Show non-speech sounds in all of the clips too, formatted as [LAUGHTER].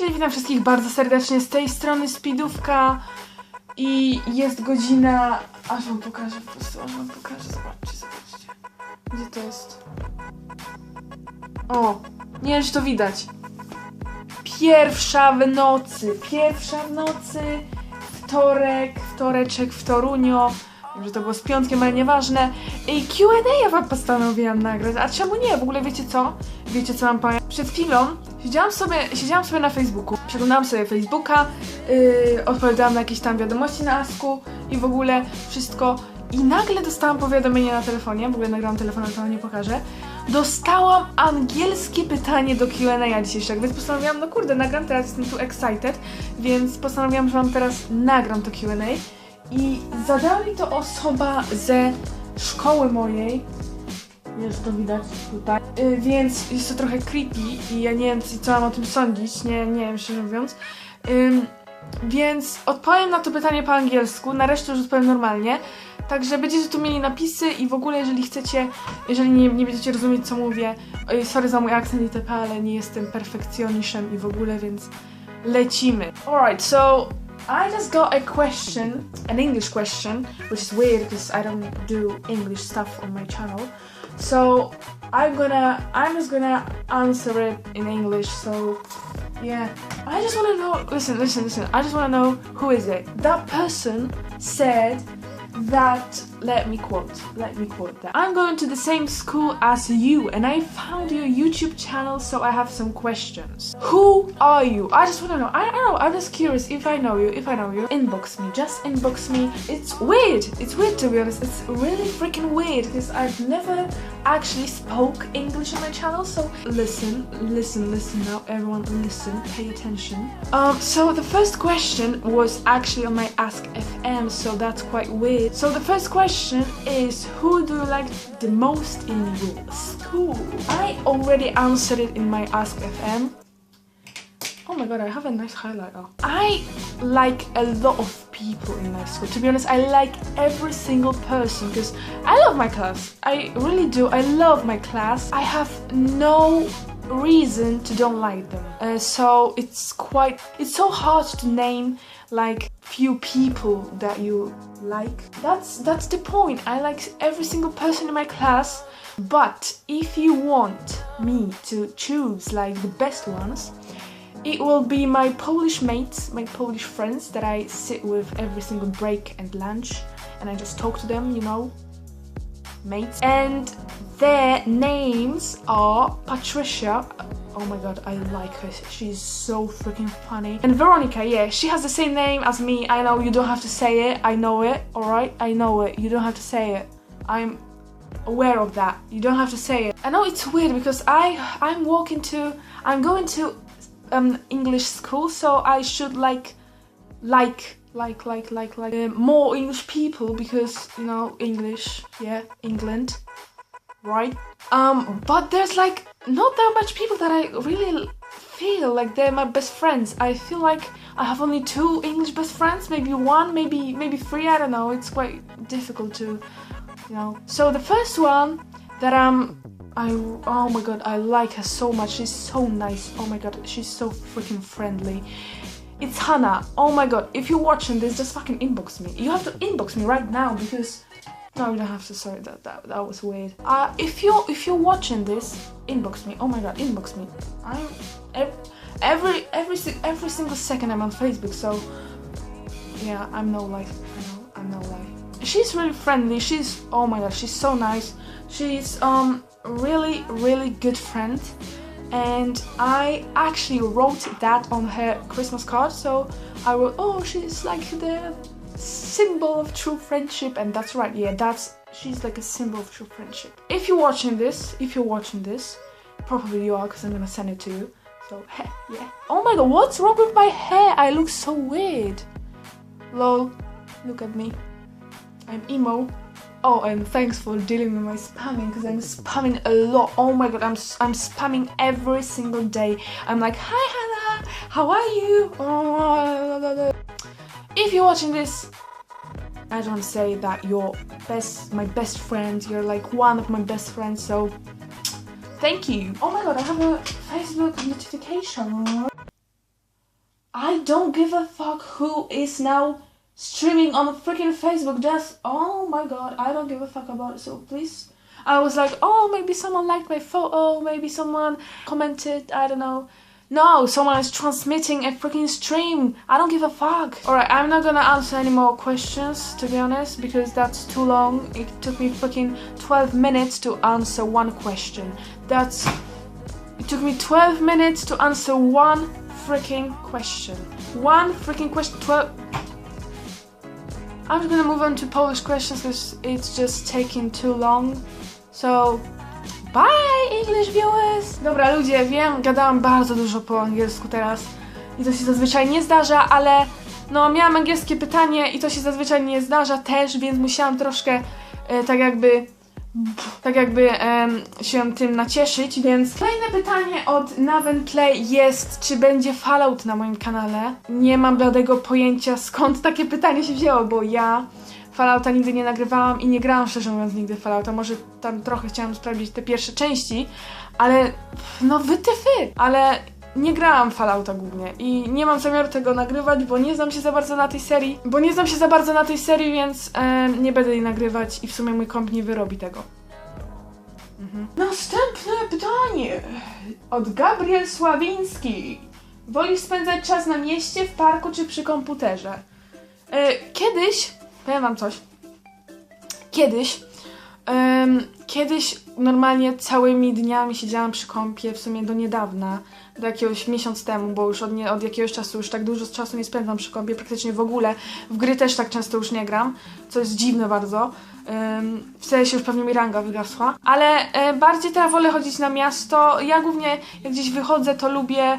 cześć, witam wszystkich bardzo serdecznie z tej strony Speedówka i jest godzina... Aż wam pokażę po prostu, aż wam pokażę, zobaczcie, zobaczcie. Gdzie to jest? O, nie wiem czy to widać. Pierwsza w nocy, pierwsza w nocy, wtorek, wtoreczek, wtorunio. Wiem, że to było z piątkiem, ale nieważne. I Q&A ja wam postanowiłam nagrać. A czemu nie? W ogóle wiecie co? Wiecie co mam powiem? Przed chwilą siedziałam sobie, siedziałam sobie na Facebooku. Przeglądałam sobie Facebooka, yy, odpowiadałam na jakieś tam wiadomości na Asku i w ogóle wszystko. I nagle dostałam powiadomienie na telefonie, w ogóle nagrałam telefon, ale to nie pokażę. Dostałam angielskie pytanie do Q&A dzisiejszego, więc postanowiłam, no kurde, nagram teraz, jestem tu excited, więc postanowiłam, że wam teraz nagram to Q&A. I zadała mi to osoba ze szkoły mojej. Jest to widać tutaj. Y, więc jest to trochę creepy i ja nie wiem, co mam o tym sądzić. Nie, nie wiem, szczerze mówiąc. Ym, więc odpowiem na to pytanie po angielsku, na resztę już odpowiem normalnie. Także będziecie tu mieli napisy i w ogóle jeżeli chcecie, jeżeli nie, nie będziecie rozumieć co mówię, sorry za mój akcent itp., ale nie jestem perfekcjoniszem i w ogóle, więc lecimy. Alright, so I just got a question, an English question, which is weird because I don't do English stuff on my channel. So I'm gonna, I'm just gonna answer it in English. So yeah, I just wanna know. Listen, listen, listen. I just wanna know who is it. That person said that. Let me quote. Let me quote that. I'm going to the same school as you, and I found your YouTube channel, so I have some questions. Who are you? I just wanna know. I, I don't know. I'm just curious if I know you. If I know you, inbox me. Just inbox me. It's weird. It's weird to be honest. It's really freaking weird because I've never actually spoke English on my channel. So listen, listen, listen now, everyone. Listen. Pay attention. Um. So the first question was actually on my Ask FM. So that's quite weird. So the first question is who do you like the most in your school? I already answered it in my Ask FM. Oh my god, I have a nice highlighter. I like a lot of people in my school. To be honest, I like every single person because I love my class. I really do. I love my class. I have no reason to don't like them. Uh, so it's quite it's so hard to name like few people that you like. That's that's the point. I like every single person in my class. But if you want me to choose like the best ones, it will be my Polish mates, my Polish friends that I sit with every single break and lunch and I just talk to them, you know, mates. And their names are Patricia. Oh my god, I like her. She's so freaking funny. And Veronica, yeah, she has the same name as me. I know you don't have to say it. I know it, alright? I know it. You don't have to say it. I'm aware of that. You don't have to say it. I know it's weird because I I'm walking to I'm going to um English school, so I should like like like like like like uh, more English people because you know English, yeah, England, right? Um, but there's like not that much people that I really feel like they're my best friends. I feel like I have only two English best friends, maybe one, maybe maybe three. I don't know. It's quite difficult to, you know. So the first one that I'm I oh my god, I like her so much. She's so nice. Oh my god, she's so freaking friendly. It's Hannah. Oh my god, if you're watching this, just fucking inbox me. You have to inbox me right now because no, you don't have to. Sorry, that that, that was weird. Uh, if you if you're watching this, inbox me. Oh my god, inbox me. I'm every every every single second I'm on Facebook, so yeah, I'm no lie. I know, I'm no lie. She's really friendly. She's oh my god, she's so nice. She's um really really good friend, and I actually wrote that on her Christmas card. So I wrote, oh, she's like the symbol of true friendship, and that's right. Yeah, that's she's like a symbol of true friendship. If you're watching this, if you're watching this, probably you are, because I'm gonna send it to you. So heh, [LAUGHS] yeah. Oh my god, what's wrong with my hair? I look so weird. Lol, look at me. I'm emo. Oh, and thanks for dealing with my spamming because I'm spamming a lot. Oh my god, I'm I'm spamming every single day. I'm like, hi Hannah, how are you? Oh, if you're watching this, I just want to say that you're best, my best friend. You're like one of my best friends. So, thank you. Oh my god, I have a Facebook notification. I don't give a fuck who is now streaming on freaking Facebook. Just oh my god, I don't give a fuck about it. So please. I was like, oh, maybe someone liked my photo, maybe someone commented, I don't know. No, someone is transmitting a freaking stream. I don't give a fuck. Alright, I'm not gonna answer any more questions, to be honest, because that's too long. It took me freaking 12 minutes to answer one question. That's. It took me 12 minutes to answer one freaking question. One freaking question. 12. I'm gonna move on to Polish questions because it's just taking too long. So, bye English viewers! Dobra ludzie, wiem, gadałam bardzo dużo po angielsku teraz i to się zazwyczaj nie zdarza, ale no miałam angielskie pytanie i to się zazwyczaj nie zdarza też, więc musiałam troszkę e, tak jakby tak jakby em, się tym nacieszyć, więc kolejne pytanie od Navenplay jest, czy będzie Fallout na moim kanale? Nie mam bladego pojęcia skąd takie pytanie się wzięło, bo ja Fallouta nigdy nie nagrywałam i nie grałam szczerze mówiąc nigdy Fallouta, może tam trochę chciałam sprawdzić te pierwsze części, ale no wytyfy, ale nie grałam Fallouta głównie i nie mam zamiaru tego nagrywać, bo nie znam się za bardzo na tej serii, bo nie znam się za bardzo na tej serii, więc em, nie będę jej nagrywać i w sumie mój komp nie wyrobi tego. Mhm. Następne pytanie od Gabriel Sławiński. Wolisz spędzać czas na mieście, w parku czy przy komputerze? E, kiedyś, powiem wam coś, kiedyś, em, kiedyś normalnie całymi dniami siedziałam przy kąpie, w sumie do niedawna, do jakiegoś miesiąc temu, bo już od, nie, od jakiegoś czasu już tak dużo czasu nie spędzam przy kąpie, praktycznie w ogóle. W gry też tak często już nie gram, co jest dziwne bardzo. Um, w sensie już pewnie mi ranga wygasła. Ale e, bardziej teraz wolę chodzić na miasto. Ja głównie jak gdzieś wychodzę, to lubię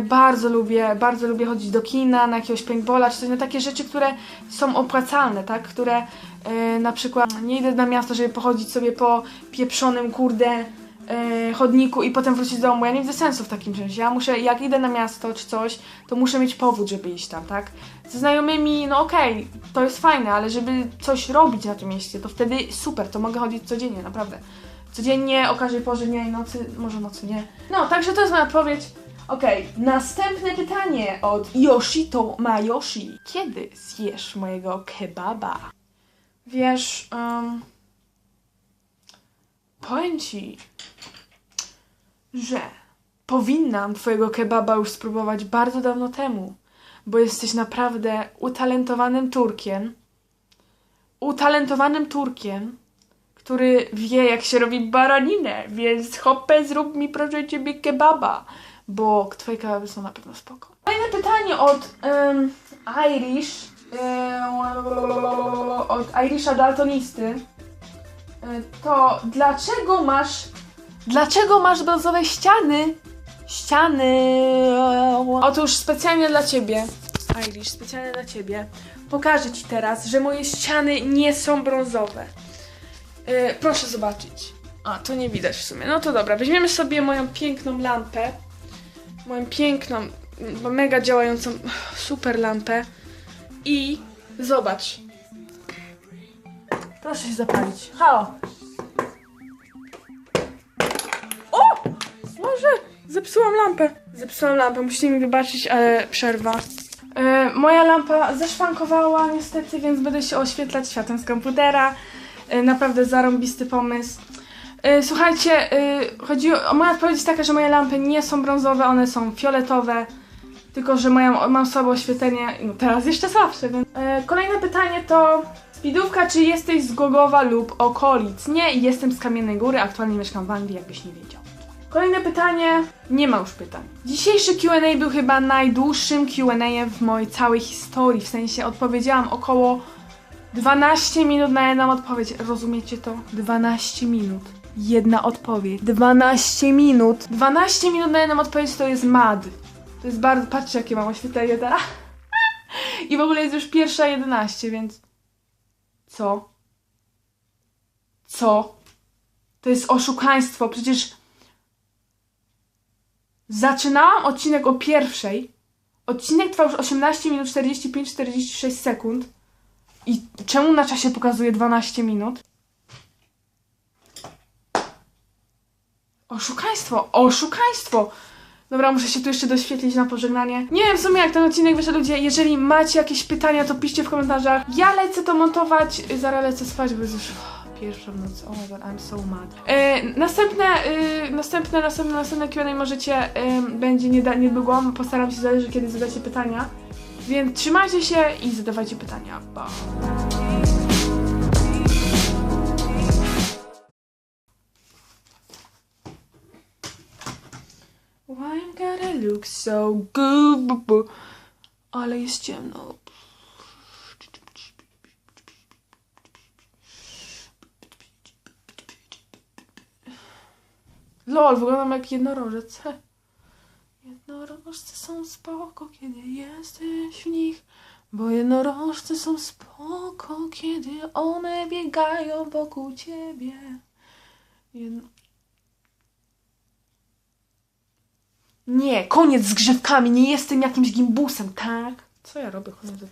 bardzo lubię, bardzo lubię chodzić do kina, na jakiegoś paintballa, czy coś, na takie rzeczy, które są opłacalne, tak? Które e, na przykład nie idę na miasto, żeby pochodzić sobie po pieprzonym, kurde, e, chodniku i potem wrócić do domu. Ja nie widzę sensu w takim czymś. Ja muszę, jak idę na miasto czy coś, to muszę mieć powód, żeby iść tam, tak? Ze znajomymi, no okej, to jest fajne, ale żeby coś robić na tym mieście, to wtedy super, to mogę chodzić codziennie, naprawdę. Codziennie, o każdej porze dnia i nocy, może nocy nie. No, także to jest moja odpowiedź. Okej, następne pytanie od Yoshito Mayoshi. Kiedy zjesz mojego kebaba? Wiesz, um, powiem ci, że powinnam twojego kebaba już spróbować bardzo dawno temu, bo jesteś naprawdę utalentowanym Turkiem. Utalentowanym Turkiem, który wie, jak się robi baraninę, więc hopę, zrób mi proszę ciebie kebaba, bo twoje kebaby są na pewno spoko. Kolejne pytanie od em, Irish, em, od Irisha Daltonisty. E, To dlaczego masz Dlaczego masz brązowe ściany? Ściany. Otóż specjalnie dla ciebie, Irish, specjalnie dla ciebie, pokażę ci teraz, że moje ściany nie są brązowe. Yy, proszę zobaczyć. A, to nie widać w sumie. No to dobra, weźmiemy sobie moją piękną lampę. Moją piękną, mega działającą, [SIGHS] super lampę. I zobacz. Proszę się zapalić. Halo. O! Może zepsułam lampę. Zepsułam lampę, musicie mi wybaczyć, ale przerwa. E, moja lampa zaszwankowała niestety, więc będę się oświetlać światłem z komputera. E, naprawdę zarąbisty pomysł. E, słuchajcie, e, chodzi moja odpowiedź jest taka, że moje lampy nie są brązowe, one są fioletowe. Tylko, że moją, mam słabe oświetlenie, no teraz jeszcze słabsze. Więc... Kolejne pytanie to Spidówka, czy jesteś z Gogowa lub okolic? Nie, jestem z Kamiennej Góry, aktualnie mieszkam w Anglii, jakbyś nie wiedział. Kolejne pytanie. Nie ma już pytań. Dzisiejszy QA był chyba najdłuższym QA w mojej całej historii. W sensie odpowiedziałam około 12 minut na jedną odpowiedź. Rozumiecie to? 12 minut. Jedna odpowiedź. 12 minut. 12 minut na jedną odpowiedź to jest mad. To jest bardzo. Patrzcie, jakie mam oświetlenie teraz. I w ogóle jest już pierwsza 11, więc. Co? Co? To jest oszukaństwo. Przecież zaczynałam odcinek o pierwszej. Odcinek trwa już 18 minut 45-46 sekund. I czemu na czasie pokazuje 12 minut? Oszukaństwo! Oszukaństwo! Dobra, muszę się tu jeszcze doświetlić na pożegnanie. Nie wiem w sumie jak ten odcinek wyszedł ludzie. Jeżeli macie jakieś pytania, to piszcie w komentarzach. Ja lecę to montować, zaraz lecę spać, bo jest już pierwsza w nocy. Oh my god, I'm so mad. E, następne, e, następne, następne, następne Q&A możecie, e, będzie niedługo. Postaram się, zależy kiedy zadacie pytania. Więc trzymajcie się i zadawajcie pytania. Pa. Why I'm gotta look so good? Ale jest ciemno. Lol, wyglądam jak jednorożec. [LAUGHS] Jednorożce są spoko, kiedy jesteś w nich. Bo jednorożce są spoko, kiedy one biegają wokół ciebie. Jedno... Nie, koniec z grzewkami, nie jestem jakimś gimbusem, tak? Co ja robię, odcinka.